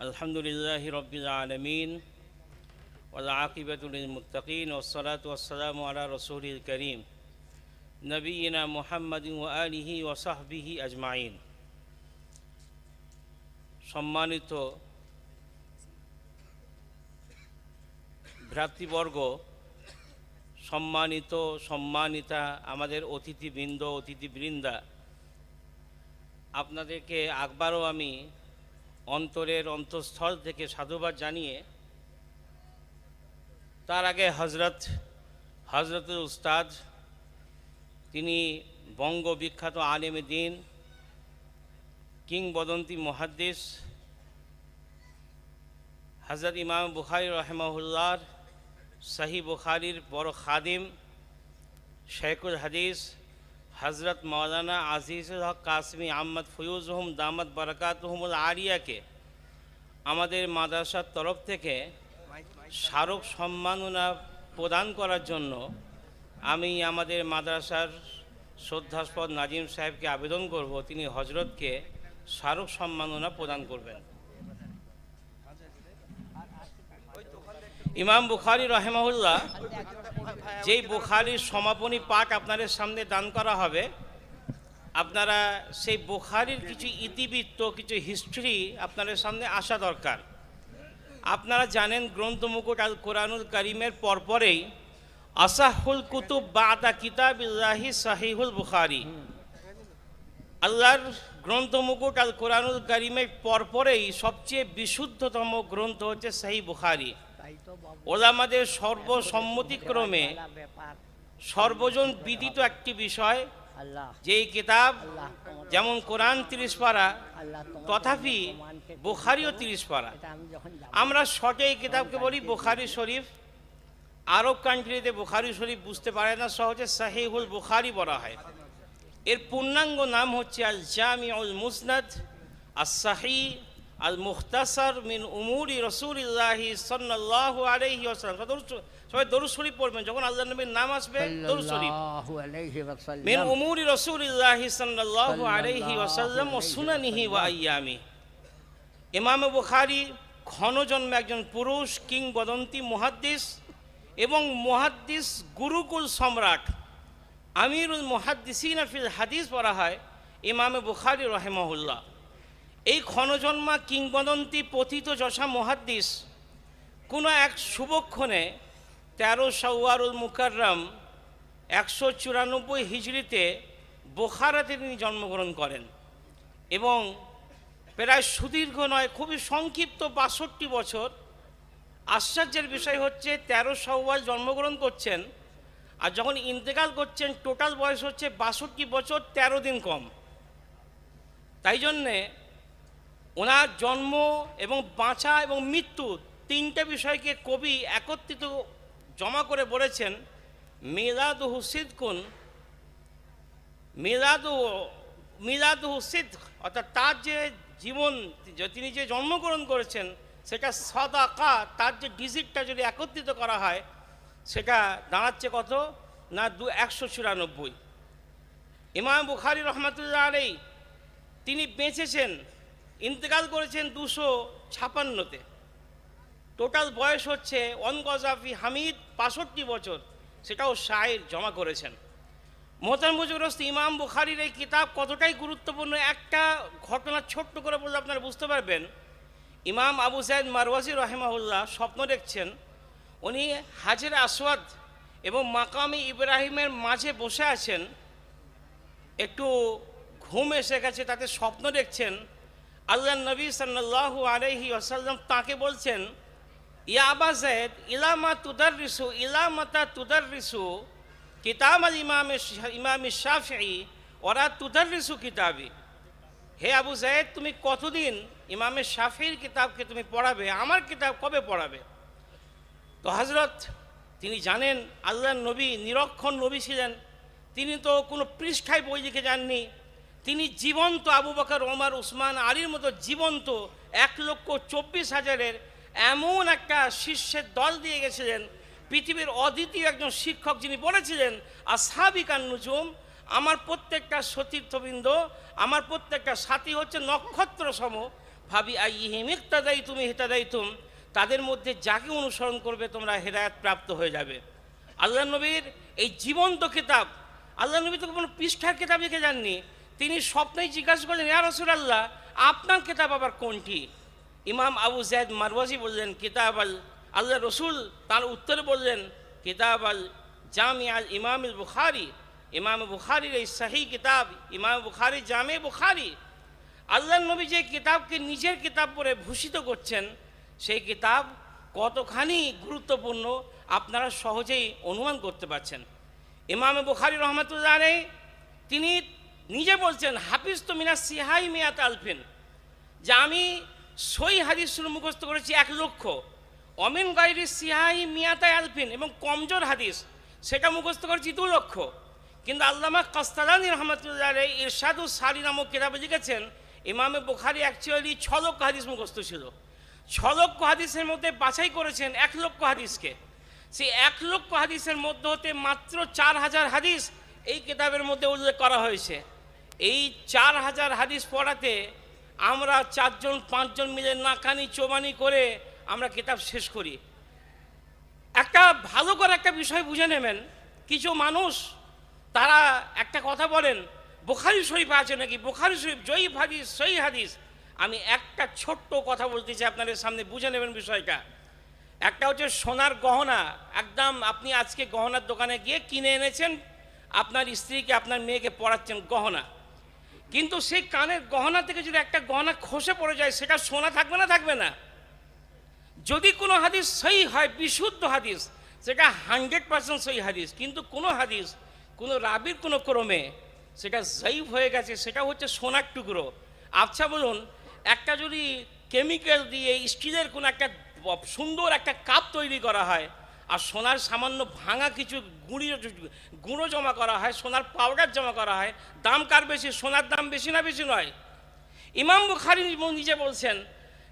الحمد لله رب العالمين والعاقبة للمتقين والصلاة والسلام على رسول الكريم نبينا محمد وآله وصحبه أجمعين সম্মানিত ভ্রাতৃবর্গ সম্মানিত সম্মানিতা আমাদের অতিথিবৃন্দ অতিথিবৃন্দা আপনাদেরকে একবারও আমি অন্তরের অন্তঃস্থল থেকে সাধুবাদ জানিয়ে তার আগে হজরত হজরতুল উস্তাদ, তিনি বঙ্গ বিখ্যাত আলেমে দিন, কিংবদন্তি মহাদ্দেশ হজরত ইমাম বুখারি রহমাহুল্লার শাহি বুখারির বড় খাদিম শেখুল হাদিস হজরত মৌলানা আজিজুল হক কাসমি আহমদ ফয়ুজহম দামদ বরকাতহমুল আরিয়াকে আমাদের মাদ্রাসার তরফ থেকে স্মারক সম্মাননা প্রদান করার জন্য আমি আমাদের মাদ্রাসার শ্রদ্ধাস্পদ নাজিম সাহেবকে আবেদন করব। তিনি হজরতকে স্মারক সম্মাননা প্রদান করবেন। ইমাম বুখারি রহেমাহুল্লাহ যেই বুখারির সমাপনী পাঠ আপনাদের সামনে দান করা হবে, আপনারা সেই বুখারির কিছু ইতিবৃত্ত, কিছু হিস্ট্রি আপনাদের সামনে আসা দরকার। আপনারা জানেন গ্রন্থ মুকুট আল কোরআনুল করিমের পরপরেই আসাহুল কুতুব বাদা কিতাবিল্লাহি সাহিহুল বুখারি। আল্লাহর গ্রন্থ মুকুট আল কোরআনুল করিমের পরপরেই সবচেয়ে বিশুদ্ধতম গ্রন্থ হচ্ছে সাহি বুখারি। ওলামাদের সর্বসম্মতিক্রমে সর্বজন বিদিত একটি বিষয় যে এই কিতাব যেমন কোরআন তিরিশ পারা, তথাপি বুখারিও তিরিশ পারা। আমরা শর্টে এই কিতাবকে বলি বুখারি শরীফ। আরব কান্ট্রিতে বুখারি শরীফ বুঝতে পারে না, সহজে সাহিহুল বুখারি বলা হয়। এর পূর্ণাঙ্গ নাম হচ্ছে আল জামিউল মুসনাদ আস সাহি আল মুখতাসার মিন উমুরি রসুলিল্লাহি সাল্লাল্লাহু আলাইহি ওয়াসাল্লাম। সবাই দরুদ শরীফ পড়বেন। যখন আল্লাহ নবীর নাম আসবে দরুদ শরীফ। মিন উমুরি রসুলিল্লাহি সাল্লাল্লাহু আলাইহি ওয়াসাল্লাম ও সুনানিহি ওয়া আইয়ামি। ইমাম বুখারী ঘন জন্মে একজন পুরুষ কিংবদন্তি মুহাদ্দিস এবং মুহাদ্দিস গুরুকুল সম্রাট। আমিরুল মুহাদ্দিসিন ফিল হাদিস পড়া হয় ইমামে বুখারি রহেমহুল্লাহ। এই ক্ষণজন্মা কিংবদন্তি পথিত যশা মহাদ্দিস, কোনো এক শুভক্ষণে তেরো সৌয়ারুল মুকাররম একশো চুরানব্বই হিজড়িতে বোখারাতে তিনি জন্মগ্রহণ করেন এবং প্রায় সুদীর্ঘ নয়, খুবই সংক্ষিপ্ত বাষট্টি বছর। আশ্চর্যের বিষয় হচ্ছে তেরো সৌয়াল জন্মগ্রহণ করছেন আর যখন ইন্তেকাল করছেন, টোটাল বয়স হচ্ছে বাষট্টি বছর, তেরো দিন কম। তাই জন্যে ওনার জন্ম এবং বাঁচা এবং মৃত্যু তিনটে বিষয়কে কবি একত্রিত জমা করে বলেছেন মিলাদ হুসিদকুন মিলাদ মিলাদ হুসিদ অর্থাৎ তার যে জীবন তিনি যে জন্মগ্রহণ করেছেন, সেটা সদাকা, তার যে ডিজিটটা যদি একত্রিত করা হয়, সেটা দাঁড়াচ্ছে কত? না, দু, একশো চুরানব্বই। ইমাম বুখারি রহমতুল্লাহ আলাই তিনি বেঁচেছেন ইন্তেকাল করেছেন দুশো ছাপান্নতে। টোটাল বয়স হচ্ছে অনগজাফি হামিদ পাঁষট্টি বছর। সেটাও শায়ের জমা করেছেন। মোহতার মুজুরস্ত ইমাম বুখারির এই কিতাব কতটাই গুরুত্বপূর্ণ, একটা ঘটনা ছোট্ট করে বললে আপনারা বুঝতে পারবেন। ইমাম আবু সাইদ মারওয়াজি রহেমাউল্লাহ স্বপ্ন দেখছেন, উনি হাজের আসওয়াদ এবং মাকামি ইব্রাহিমের মাঝে বসে আছেন, একটু ঘুম এসে গেছে, তাতে স্বপ্ন দেখছেন আল্লাহ নবী সাল্লাল্লাহু আলাইহি আসাল্লাম তাকে বলছেন, ইয়া আবা জায়দ ইলামা তুদার রিসু ইলামাতা তুদার রিসু কিতাব আল ইমাম ইমাম শাফি ওরা তুদার রিসু কিতাবি। হে আবু জায়দ তুমি কতদিন ইমামের শাফির কিতাবকে তুমি পড়াবে? আমার কিতাব কবে পড়াবে? তো হজরত তিনি জানেন আল্লাহ নবী নিরক্ষণ নবী ছিলেন। তিনি তো কোনো পৃষ্ঠায় বই লিখে যাননি। তিনি জীবন্ত আবু বকর, ওমর, উসমান, আলীর মতো জীবন্ত এক লক্ষ চব্বিশ হাজারের এমন একটা শিষ্যের দল দিয়ে গেছিলেন, পৃথিবীর অদ্বিতীয় একজন শিক্ষক যিনি বলেছিলেন আর সাবিকান নুজুম, আমার প্রত্যেকটা সতীর্থবৃন্দ, আমার প্রত্যেকটা সাথী হচ্ছে নক্ষত্র সম ভাবি আই আইহিম ইকতাদাই তুমি হিতাদাই তুম তাদের মধ্যে যাকে অনুসরণ করবে তোমরা হেদায়ত প্রাপ্ত হয়ে যাবে। আল্লাহ নবীর এই জীবন্ত কিতাব আল্লাহ নবী তো কোনো পৃষ্ঠার কিতাব লিখে যাননি তিনি স্বপ্নেই জিজ্ঞাসা করলেন, ইয়া রসুল আল্লাহ আপনার কিতাব আবার কোনটি? ইমাম আবু জায়দ মারওয়াজি বললেন, কিতাব আল আল্লাহ রসুল। তার উত্তরে বললেন, কিতাব আল, জামি আল ইমাম বুখারি। ইমাম বুখারির এই শাহী কিতাব, ইমাম বুখারি জামে বুখারি। আল্লাহ নবী যে কিতাবকে নিজের কিতাব বলে ভূষিত করছেন, সেই কিতাব কতখানি গুরুত্বপূর্ণ আপনারা সহজেই অনুমান করতে পারছেন। ইমামে বুখারি রহমতুল্লাহ তিনি নিজে বলছেন, হাফিজ তো মিনা সিহাই মিয়াত আলফিন, যে আমি সই হাদিস শুরু মুখস্থ করেছি এক লক্ষ। অমিন গাইরি সিহাই মিয়াতায় আলফিন এবং কমজোর হাদিস, সেটা মুখস্থ করেছি দু লক্ষ। কিন্তু আল্লামা কাস্তালানি রহমতুল্লাহ ইরশাদু সারি নামক কিতাবে লিখেছেন, ইমামে বুখারি অ্যাকচুয়ালি ছ লক্ষ হাদিস মুখস্থ ছিল। ছ লক্ষ হাদিসের মধ্যে বাছাই করেছেন এক লক্ষ হাদিসকে। সেই এক লক্ষ হাদিসের মধ্যে হতে মাত্র চার হাজার হাদিস এই কিতাবের মধ্যে উল্লেখ করা হয়েছে। এই চার হাজার হাদিস পড়াতে আমরা চারজন, পাঁচজন মিলে নাকানি, চোবানি করে আমরা কিতাব শেষ করি। একটা ভালো করে একটা বিষয় বুঝে নেবেন, কিছু মানুষ তারা একটা কথা বলেন, বোখারি শরীফ আছে নাকি? বোখারি শরীফ, জয়ীফ হাদিস সই হাদিস। আমি একটা ছোট্ট কথা বলতে চাই আপনাদের সামনে, বুঝে নেবেন বিষয়টা। একটা হচ্ছে সোনার গহনা। একদম আপনি আজকে গহনার দোকানে গিয়ে কিনে এনেছেন, আপনার স্ত্রীকে, আপনার মেয়েকে পড়াচ্ছেন গহনা। কিন্তু সেই কানের গহনা থেকে যদি একটা গহনা খসে পড়ে যায়, সেটা সোনা থাকবে না থাকবে না? যদি কোনো হাদিস সই হয়, বিশুদ্ধ হাদিস, সেটা হান্ড্রেড পার্সেন্ট সই হাদিস, কিন্তু কোনো হাদিস, কোনো রাবির কোনো ক্রমে সেটা জৈব হয়ে গেছে, সেটা হচ্ছে সোনার টুকরো। আচ্ছা বলুন, একটা যদি কেমিক্যাল দিয়ে স্টিলের কোনো একটা সুন্দর একটা কাপ তৈরি করা হয় আর সোনার সামান্য ভাঙা কিছু গুঁড়ি গুঁড়ো জমা করা হয়, সোনার পাউডার জমা করা হয়। দাম কার বেশি? সোনার দাম বেশি না বেশি নয়। ইমাম বুখারি নিজে বলছেন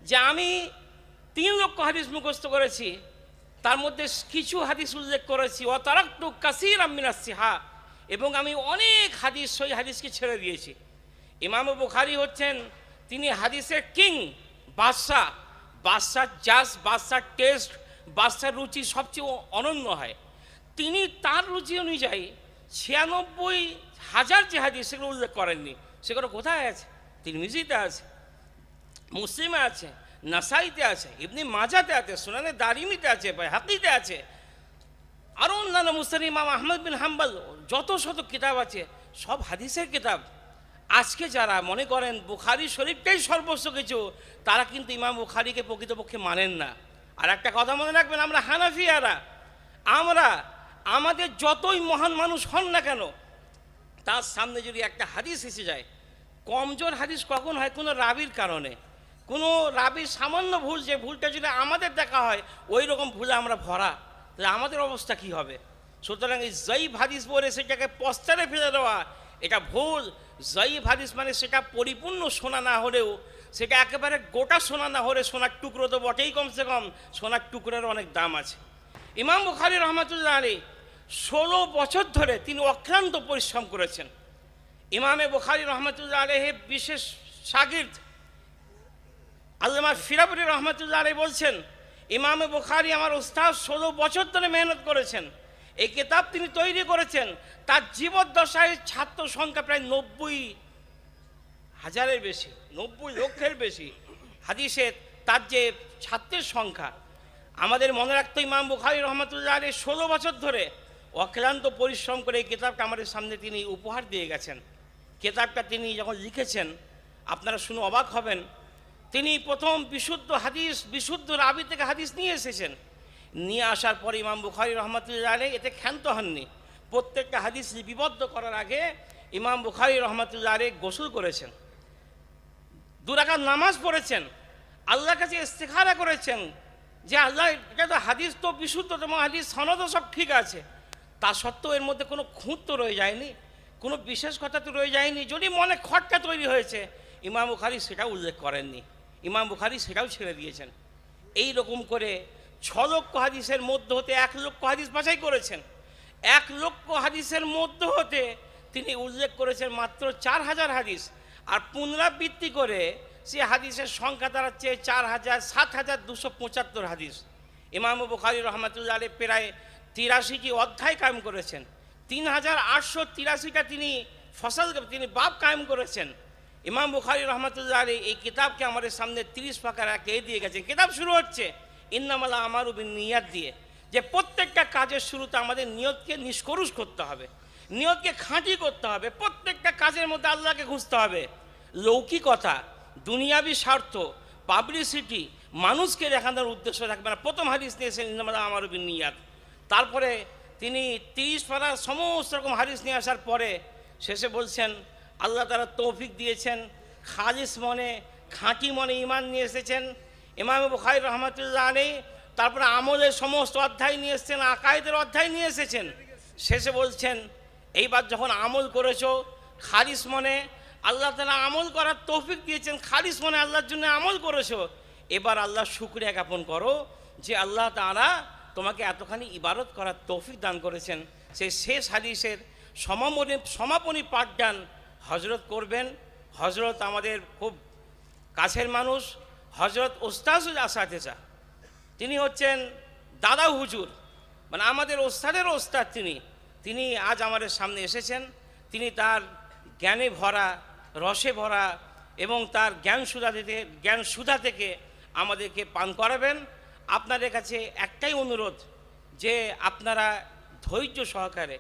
যে আমি তিন লক্ষ হাদিস মুখস্থ করেছি, তার মধ্যে কিছু হাদিস উল্লেখ করেছি অতারাক্তু কাসির আমিনা সিহা, এবং আমি অনেক হাদিস, সই হাদিসকে ছেড়ে দিয়েছি। ইমাম বুখারি হচ্ছেন তিনি হাদিসের কিং, বাদশাহ। বাদশাহ জাস বাদশাহ টেস্ট বাদশার রুচি সবচেয়ে অনন্য হয়। তিনি তার রুচি অনুযায়ী ছিয়ানব্বই হাজার যে হাদিস সেগুলো উল্লেখ করেননি। সেগুলো কোথায় আছে? তিরমিজিতে আছে, মুসলিমে আছে, নাসাইতে আছে, ইবনি মাজাতে আছে, সুনানে দারিমিতে আছে হাকিতে আছে। আরও অন্যান্য মুসলিম ইমাম আহমদ বিন হাম্বাল, যত শত কিতাব আছে, সব হাদিসের কিতাব। আজকে যারা মনে করেন বুখারি শরীফটাই সর্বস্ব কিছু, তারা কিন্তু ইমাম বুখারিকে প্রকৃতপক্ষে মানেন না। আর একটা কথা মনে রাখবেন, আমরা হানাফিয়ারা। আমরা আমাদের যতই মহান মানুষ হন না কেন, তার সামনে যদি একটা হাদিস এসে যায়, কমজোর হাদিস কখন হয়? কোনো রাবির কারণে। কোনো রাবির সামান্য ভুল, যে ভুলটা যদি আমাদের দেখা হয় ওই রকম ভুলে আমরা ভরা। তাহলে আমাদের অবস্থা কি হবে? সুতরাং এই জয়ীব হাদিস বলে সেটাকে পশ্চারে ফেলে দেওয়া, এটা ভুল। জয়ীব হাদিস মানে সেটা পরিপূর্ণ শোনা না হলেও সেটা একেবারে গোটা সোনা না হলে সোনার টুকরো তো বটেই কমসে কম, সোনার টুকরোর অনেক দাম আছে। ইমাম বুখারি রহমতুল্লাহ আলী ষোলো বছর ধরে তিনি অক্লান্ত পরিশ্রম করেছেন। ইমামে বুখারি রহমতুল্লাহ আলহে বিশেষ শাগির্দ। আল্লামা ফিরাবুরি রহমতুল্লাহ আলী বলছেন, ইমামে বুখারি আমার ওস্তাদ ষোলো বছর ধরে মেহনত করেছেন। এই কিতাব তিনি তৈরি করেছেন, তার জীবদ্দশায় ছাত্র সংখ্যা প্রায় নব্বই হাজারের বেশি, নব্বই লক্ষের বেশি হাদিসের তার যে ছাত্রের সংখ্যা। আমাদের মনে রাখতো ইমাম বুখারি রহমতুল্লাহ আলী ষোলো বছর ধরে অক্লান্ত পরিশ্রম করে এই কিতাবটা আমাদের সামনে তিনি উপহার দিয়ে গেছেন। কেতাবটা তিনি যখন লিখেছেন, আপনারা শুনে অবাক হবেন, তিনি প্রথম বিশুদ্ধ হাদিস, বিশুদ্ধ রাবি থেকে হাদিস নিয়ে এসেছেন। নিয়ে আসার পর ইমাম বুখারি রহমতুল্লাহ আলী এতে ক্ষান্ত হননি। প্রত্যেকটা হাদিস লিপিবদ্ধ করার আগে ইমাম বুখারি রহমতুল্লাহ আলী গোসল করেছেন। দুরাকাত নামাজ পড়েছেন, আল্লাহর কাছে ইস্তেখারা করেছেন যে আল্লাহ, এটা তো হাদিস তো বিশুদ্ধ বিশুদ্ধতম হাদিস সনদও সব ঠিক আছে। তা সত্ত্বেও এর মধ্যে কোনো খুঁত তো রয়ে যায়নি, কোনো বিশেষ কথা তো রয়ে যায়নি, যদি মনে খটকা তৈরি হয়েছে, ইমাম বুখারি সেটাও উল্লেখ করেননি। ইমাম বুখারি সেটাও ছেড়ে দিয়েছেন। এই রকম করে ছ লক্ষ হাদিসের মধ্য হতে এক লক্ষ হাদিস বাছাই করেছেন। এক লক্ষ হাদিসের মধ্য হতে তিনি উল্লেখ করেছেন মাত্র চার হাজার হাদিস। আর পুনরাবৃত্তি করে সে হাদিসের সংখ্যা দাঁড়াচ্ছে চার হাজার, সাত হাজার দুশো পঁচাত্তর হাদিস। ইমাম বুখারি রহমতুল্লাহ আলী প্রায় তিরাশিটি অধ্যায় কায়েম করেছেন। তিন হাজার আটশো তিরাশিটা তিনি ফসল তিনি বাপ কায়েম করেছেন। ইমাম বুখারি রহমতুল্লাহ আলী এই কিতাবকে আমাদের সামনে তিরিশ পাকার একে দিয়ে গেছেন। কিতাব শুরু হচ্ছে, ইন্নামালা আমার উবিন নিয়াত দিয়ে, যে প্রত্যেকটা কাজের শুরুতে আমাদের নিয়তকে নিষ্করুষ করতে হবে। নিয়তকে খাঁটি করতে হবে। প্রত্যেকটা কাজের মধ্যে আল্লাহকে খুঁজতে হবে। লৌকিকতা দুনিয়াবি স্বার্থ পাবলিসিটি মানুষকে দেখানোর উদ্দেশ্য রাখবে না। প্রথম হাদিস নিয়েছেন ইন্নামালা আমার নিয়াত তারপরে তিনি তিরিশ পাড়ার সমস্ত রকম হাদিস নিয়ে আসার পরে শেষে বলছেন, আল্লাহ তারা তৌফিক দিয়েছেন, খালিস মনে, খাঁটি মনে ইমান নিয়ে এসেছেন। ইমাম বুখারি রহমতুল্লাহ আলী তারপরে আমলের সমস্ত অধ্যায় নিয়ে এসেছেন, আকায়েদের অধ্যায় নিয়ে এসেছেন। শেষে বলছেন এইবার যখন আমল করেছ, খালিস মনে আল্লাহ তালা আমল করার তৌফিক দিয়েছেন, খালিস মনে আল্লাহর জন্য আমল করেছ, এবার আল্লাহ শুক্রিয়া জ্ঞাপন করো যে আল্লাহ তারা তোমাকে এতখানি ইবারত করার তৌফিক দান করেছেন। সেই শেষ হাদিসের সমাপনী সমাপনী পাঠদান হজরত করবেন। হজরত আমাদের খুব কাছের মানুষ হজরত ওস্তাজুল আসাতেজা তিনি হচ্ছেন দাদা হুজুর মানে আমাদের ওস্তাদের ওস্তাদ তিনি। তিনি আজ আমাদের সামনে এসেছেন। তিনি তার জ্ঞানে ভরা, রসে ভরা এবং তার জ্ঞান সুধা থেকে জ্ঞান সুধা থেকে আমাদেরকে পান করাবেন। আপনাদের কাছে একটাই অনুরোধ যে আপনারা ধৈর্য সহকারে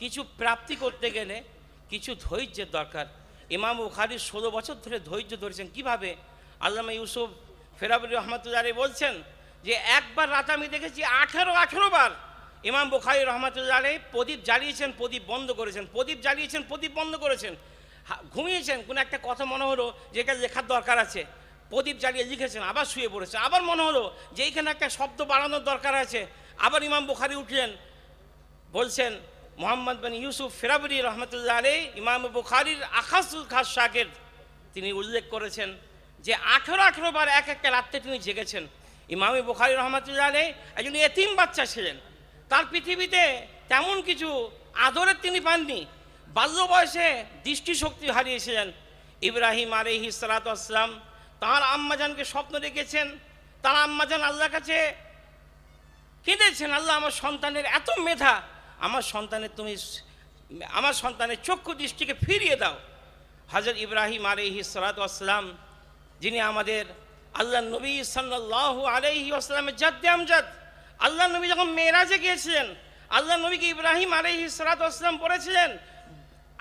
কিছু প্রাপ্তি করতে গেলে কিছু ধৈর্যের দরকার। ইমাম বুখারি ষোলো বছর ধরে ধৈর্য ধরেছেন কীভাবে? আল্লামা ইউসুফ ফেরাবুল রহমতুল্লাহ বলছেন যে, একবার রাত আমি দেখেছি আঠেরো আঠেরো বার ইমাম বুখারি রহমতুল্লাহ আলী প্রদীপ জ্বালিয়েছেন, প্রদীপ বন্ধ করেছেন। প্রদীপ জ্বালিয়েছেন, প্রদীপ বন্ধ করেছেন। ঘুমিয়েছেন, কোনো একটা কথা মনে হলো যে লেখার দরকার আছে। প্রদীপ জ্বালিয়ে লিখেছেন, আবার শুয়ে পড়েছেন আবার মনে হলো যে এইখানে একটা শব্দ বাড়ানোর দরকার আছে। আবার ইমাম বুখারি উঠলেন, বলছেন, মোহাম্মদ বিন ইউসুফ ফেরাবরি রহমতুল্লাহ আলী ইমাম বুখারির আকাশুল খাস শাকের তিনি উল্লেখ করেছেন যে আঠেরো আঠেরো বার এক একটা রাত্রে তিনি জেগেছেন। ইমাম বুখারি রহমতুল্লাহ আলী একজন এতিম বাচ্চা ছিলেন। তার পৃথিবীতে তেমন কিছু আদরের তিনি পাননি। বাল্য বয়সে দৃষ্টিশক্তি হারিয়েছিলেন। ইব্রাহিম আলহি সালাতাম তাঁর আম্মাজানকে স্বপ্ন রেখেছেন তার আম্মাজান আল্লাহর কাছে কেঁদেছেন, আল্লাহ, আমার সন্তানের এত মেধা, আমার সন্তানের তুমি, আমার সন্তানের চক্ষু দৃষ্টিকে ফিরিয়ে দাও। হজরত ইব্রাহিম আলহি সালাতাম যিনি আমাদের আল্লাহ নবী সাল্লাহ আলহি আসসালামের জাদ্দে আমজাদ আল্লাহ নবী যখন মেয়েরাজে গিয়েছিলেন, আল্লাহ নবীকে ইব্রাহিম আলহি সালাতাম পড়েছিলেন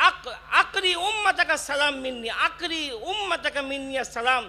আক, আকরি উম্মাতাকা সালাম মিন্নি, আকরি উম্মাতাকা মিন্নিয়া সালাম।